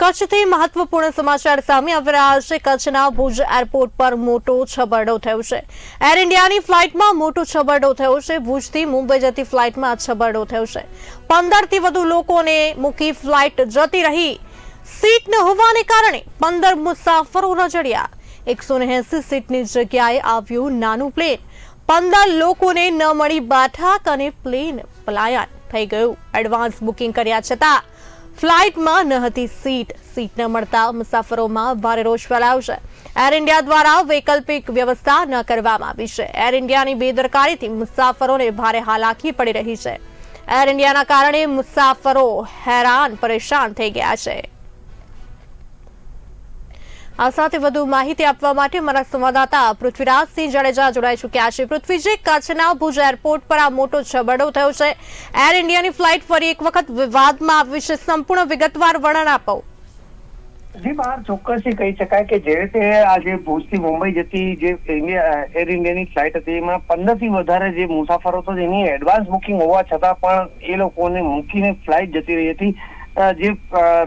કચ્છથી મહત્વપૂર્ણ સમાચાર સામે આવી રહ્યા છે. કચ્છના ભુજ એરપોર્ટ પર મોટો છબરડો થયો છે. એર ઇન્ડિયાની ફ્લાઇટમાં મોટો છબરડો થયો છે. ભુજથી મુંબઈ જતી ફ્લાઇટમાં છબરડો થયો છે. પંદરથી વધુ લોકોને મૂકી ફ્લાઇટ જતી રહી. સીટ ન હોવાને કારણે પંદર મુસાફરો રજડ્યા એકસો એસી સીટની જગ્યાએ આવ્યું નાનું પ્લેન. પંદર લોકોને ન મળી બેઠક અને પ્લેન પલાયન થઈ ગયું. એડવાન્સ બુકિંગ કર્યા છતાં ફ્લાઇટમાં ન હતી સીટ. સીટ ન મળતા મુસાફરોમાં ભારે રોષ ફેલાયો છે. એર ઇન્ડિયા દ્વારા વૈકલ્પિક વ્યવસ્થા ન કરવામાં આવી છે. એર ઇન્ડિયાની બેદરકારીથી મુસાફરોને ભારે હાલાકી પડી રહી છે. એર ઇન્ડિયાના કારણે મુસાફરો હેરાન, પરેશાન થઈ ગયા છે. આ સાથે વધુ માહિતી આપવા માટે મારા સંવાદદાતા પૃથ્વીરાજસિંહ જાડેજા જોડાઈ ચૂક્યા છે. પૃથ્વીજી કચ્છના ભુજ એરપોર્ટ પર આ મોટો છબરડો થયો છે. એર ઇન્ડિયાની ફ્લાઇટ ફરી એક વખત વિવાદમાં આવી છે. સંપૂર્ણ વિગતવાર વર્ણન આપો. જી, બહાર ચોક્કસથી કહી શકાય કે જે રીતે આજે ભુજથી મુંબઈ જતી જે એર ઇન્ડિયાની ફ્લાઇટ હતી, એમાં પંદરથી વધારે જે મુસાફરો હતો, જેની એડવાન્સ બુકિંગ હોવા છતાં પણ એ લોકોને મૂકીને ફ્લાઇટ જતી રહી હતી. જે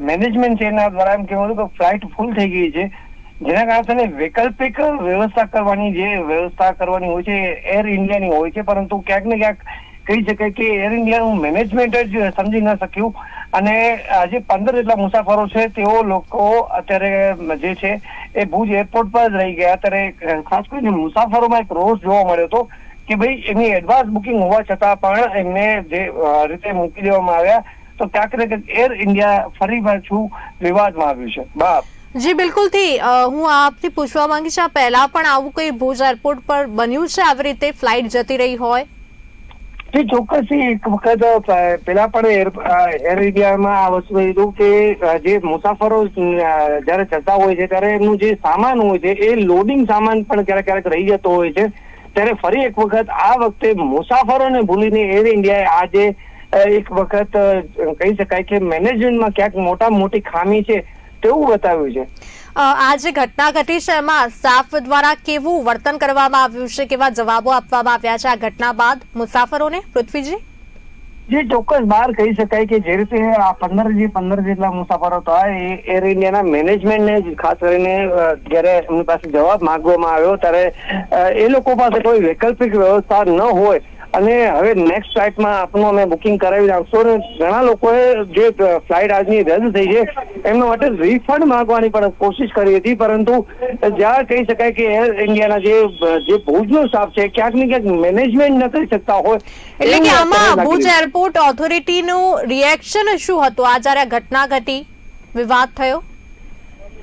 મેનેજમેન્ટ છે એના દ્વારા એમ કહેવું હતું કે ફ્લાઇટ ફૂલ થઈ ગઈ છે. જેના કારણે વૈકલ્પિક વ્યવસ્થા કરવાની જે વ્યવસ્થા કરવાની હોય છે એર ઇન્ડિયાની હોય છે, પરંતુ ક્યાંક ને ક્યાંક કહી શકાય કે એર ઇન્ડિયાનું મેનેજમેન્ટ જ સમજી ન શક્યું. અને આજે પંદર જેટલા મુસાફરો છે, તેઓ લોકો અત્યારે જે છે એ ભુજ એરપોર્ટ પર જ રહી ગયા. ત્યારે ખાસ કરીને મુસાફરોમાં એક રોષ જોવા મળ્યો હતો કે ભાઈ એમની એડવાન્સ બુકિંગ હોવા છતાં પણ એમને જે રીતે મૂકી દેવામાં આવ્યા. તો ક્યાંક ને ક્યાંક એર ઇન્ડિયા ફરી પાછું વિવાદમાં આવ્યું છે. બાપ. જી બિલકુલથી હું આપથી પૂછવા માંગીશ, આ પહેલા પણ આવું કઈ ભુજ એરપોર્ટ પર બન્યું છે, આવી રીતે ફ્લાઇટ જતી રહી હોય? જે ચોક્કસથી એક વખત પેલા પણ એર ઇન્ડિયામાં આ વસ્તુ થઈ કે જે મુસાફરો જ્યારે જતા હોય છે, ત્યારે એમનું જે સામાન હોય છે, એ લોડિંગ સામાન પણ ક્યારેક ક્યારેક રહી જતો હોય છે. ત્યારે ફરી એક વખત આ વખતે મુસાફરોને ભૂલીને એર ઇન્ડિયાએ આજે એક વખત કહી શકાય કે મેનેજમેન્ટમાં ક્યાંક મોટા મોટી ખામી છે. તેવું બતાવ્યું છે? આ જે ઘટના ઘટી છે એમાં સ્ટાફ દ્વારા કેવું વર્તન કરવામાં આવ્યું છે કેવા જવાબો આપવામાં આવ્યા છે આ ઘટના બાદ મુસાફરોને? પૃથ્વીજી? જે ચોક્કસ બહાર કહી શકાય કે જે રીતે આ પંદર જે પંદર જેટલા મુસાફરો હતા એ એર ઇન્ડિયાના મેનેજમેન્ટને ખાસ કરીને જ્યારે એમની પાસે જવાબ માંગવામાં આવ્યો ત્યારે એ લોકો પાસે કોઈ વૈકલ્પિક વ્યવસ્થા ન હોય અને હવે નેક્સ્ટ ફ્લાઇટમાં આપનું અમે બુકિંગ કરાવી નાખશો અને ઘણા લોકોએ જે ફ્લાઇટ આજની રદ થઈ છે એમના માટે રિફંડ માંગવાની પણ કોશિશ કરી હતી પરંતુ જ્યાં કહી શકાય કે એર ઇન્ડિયાના જે જે ભુજનો સ્ટાફ છે ક્યાંક ને ક્યાંક મેનેજમેન્ટ ન કરી શકતા હોય એટલે કે આમાં ભુજ. એરપોર્ટ ઓથોરિટીનું રિએક્શન શું હતું આ જ્યારે ઘટના ઘટી વિવાદ થયો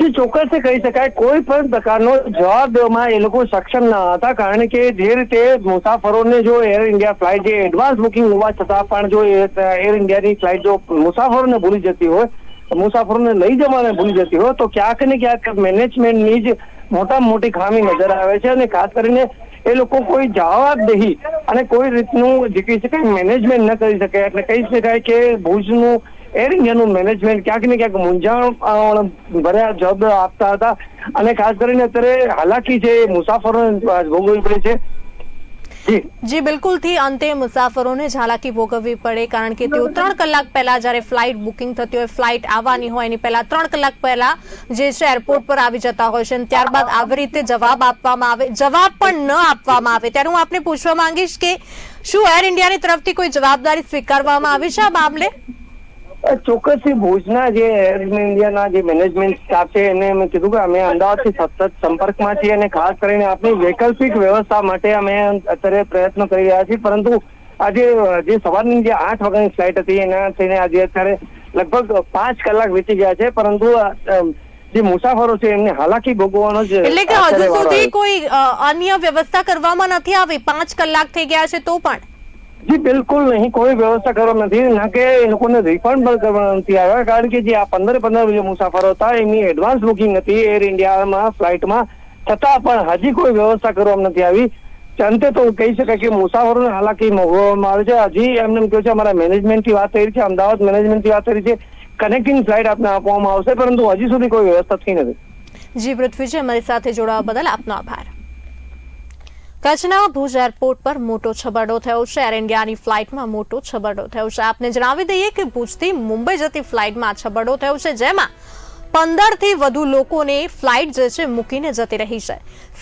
જે ચોક્કસ કહી શકાય, કોઈ પણ પ્રકારનો જવાબ દેવામાં એ લોકો સક્ષમ ન હતા, કારણ કે જે રીતે મુસાફરોને જો એર ઇન્ડિયા ફ્લાઇટ જે એડવાન્સ બુકિંગ હોવા છતાં પણ જો એર ઇન્ડિયાની ફ્લાઇટ જો મુસાફરોને ભૂલી જતી હોય, મુસાફરોને લઈ જવાને ભૂલી જતી હોય, તો ક્યાંક ને ક્યાંક મેનેજમેન્ટની જ મોટા મોટી ખામી નજર આવે છે અને ખાસ કરીને એ લોકો કોઈ જવાબદેહી અને કોઈ રીતનું જે કહી શકાય મેનેજમેન્ટ ન કરી શકે. એટલે કહી શકાય કે ભુજનું એર ઇન્ડિયાનું મેનેજમેન્ટ ક્યાંક ને ક્યાંક મૂંઝાણ ભર્યા જવાબ આપતા હતા. અને ખાસ કરીને અત્યારે હાલાકી છે મુસાફરોને ભોગવવી પડે છે. જી. બિલકુલ. બિલકુલથી અંતે મુસાફરોને ઝાલાકી ભોગવવી પડે, કારણ કે તેઓ ત્રણ કલાક પહેલા જ્યારે ફ્લાઇટ બુકિંગ થતી હોય ફ્લાઇટ આવવાની હોય, એની પહેલા ત્રણ કલાક પહેલા જે છે એરપોર્ટ પર આવી જતા હોય છે અને ત્યારબાદ આવી રીતે જવાબ આપવામાં આવે, જવાબ પણ ન આપવામાં આવે. ત્યારે હું આપને પૂછવા માંગીશ કે શું એર ઇન્ડિયાની તરફથી કોઈ જવાબદારી સ્વીકારવામાં આવી છે આ મામલે? ચોક્કસથી ભુજના જે એર ઇન્ડિયાના જે મેનેજમેન્ટ સ્ટાફ છે એને અમે કીધું કે અમે અમદાવાદથી સતત સંપર્કમાં છીએ અને ખાસ કરીને આપણી વૈકલ્પિક વ્યવસ્થા માટે અમે અત્યારે પ્રયત્ન કરી રહ્યા છીએ. પરંતુ આજે જે સવારની જે આઠ વાગ્યાની ફ્લાઇટ હતી એના થઈને આજે અત્યારે લગભગ પાંચ કલાક વીતી ગયા છે. પરંતુ જે મુસાફરો છે એમને હાલાકી ભોગવવાનો જ એટલે કે હજુ સુધી કોઈ અન્ય વ્યવસ્થા કરવામાં નથી આવી? પાંચ કલાક થઈ ગયા છે તો પણ? જી, બિલકુલ નહીં. કોઈ વ્યવસ્થા કરવા નથી. ના કે એ લોકોને રિફંડ પણ કરવા નથી આવ્યા. કારણ કે જે આ પંદર પંદર જે મુસાફરો હતા, એમની એડવાન્સ બુકિંગ હતી એર ઇન્ડિયામાં ફ્લાઇટમાં છતાં પણ હજી કોઈ વ્યવસ્થા કરવામાં નથી આવી. અંતે તો કહી શકાય કે મુસાફરોને હાલાકી મોકલવામાં આવે છે. હજી એમને એમ કહ્યું છે, અમારા મેનેજમેન્ટથી વાત થઈ રહી છે, અમદાવાદ મેનેજમેન્ટથી વાત થઈ રહી છે. કનેક્ટિંગ ફ્લાઇટ આપને આપવામાં આવશે. પરંતુ હજી સુધી કોઈ વ્યવસ્થા થઈ નથી. જી, પૃથ્વીજી, અમારી સાથે જોડાવા બદલ આપનો આભાર. કચ્છના ભુજ એરપોર્ટ પર મોટો છબરડો થયો છે. એર ઇન્ડિયાની ફ્લાઇટમાં મોટો છબરડો થયો છે. આપને જણાવી દઈએ કે ભુજથી મુંબઈ જતી ફ્લાઇટમાં છબરડો થયો છે, જેમાં પંદરથી વધુ લોકોને ફ્લાઇટ જે છે મૂકીને જતી રહી છે.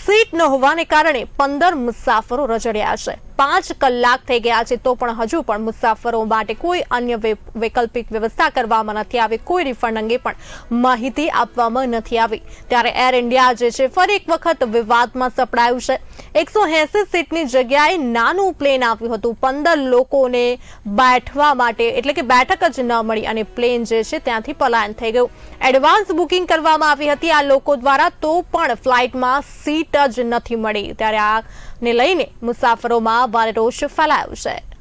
સીટ ન હોવાને કારણે પંદર મુસાફરો રજડ્યા છે. પાંચ કલાક થઈ ગયા છે, તો પણ હજુ પણ મુસાફરો માટે કોઈ અન્ય વૈકલ્પિક વ્યવસ્થા કરવામાં નથી આવી. કોઈ રિફંડ અંગે પણ માહિતી આપવામાં નથી આવી. ત્યારે એર ઇન્ડિયા જે છે, ફરી એક વખત વિવાદમાં સપડાયું છે. એકસો એસી સીટની જગ્યાએ નાનું પ્લેન આવ્યું હતું. પંદર લોકોને બેઠવા માટે, એટલે કે બેઠક જ ન મળી અને પ્લેન જે છે ત્યાંથી પલાયન થઈ ગયું. એડવાન્સ બુકિંગ કરવામાં આવી હતી આ લોકો દ્વારા, તો પણ ફ્લાઇટમાં સીટ જ નથી મળી. ત્યારે આને લઈને મુસાફરોમાં ભારે રોષ ફેલાયો છે.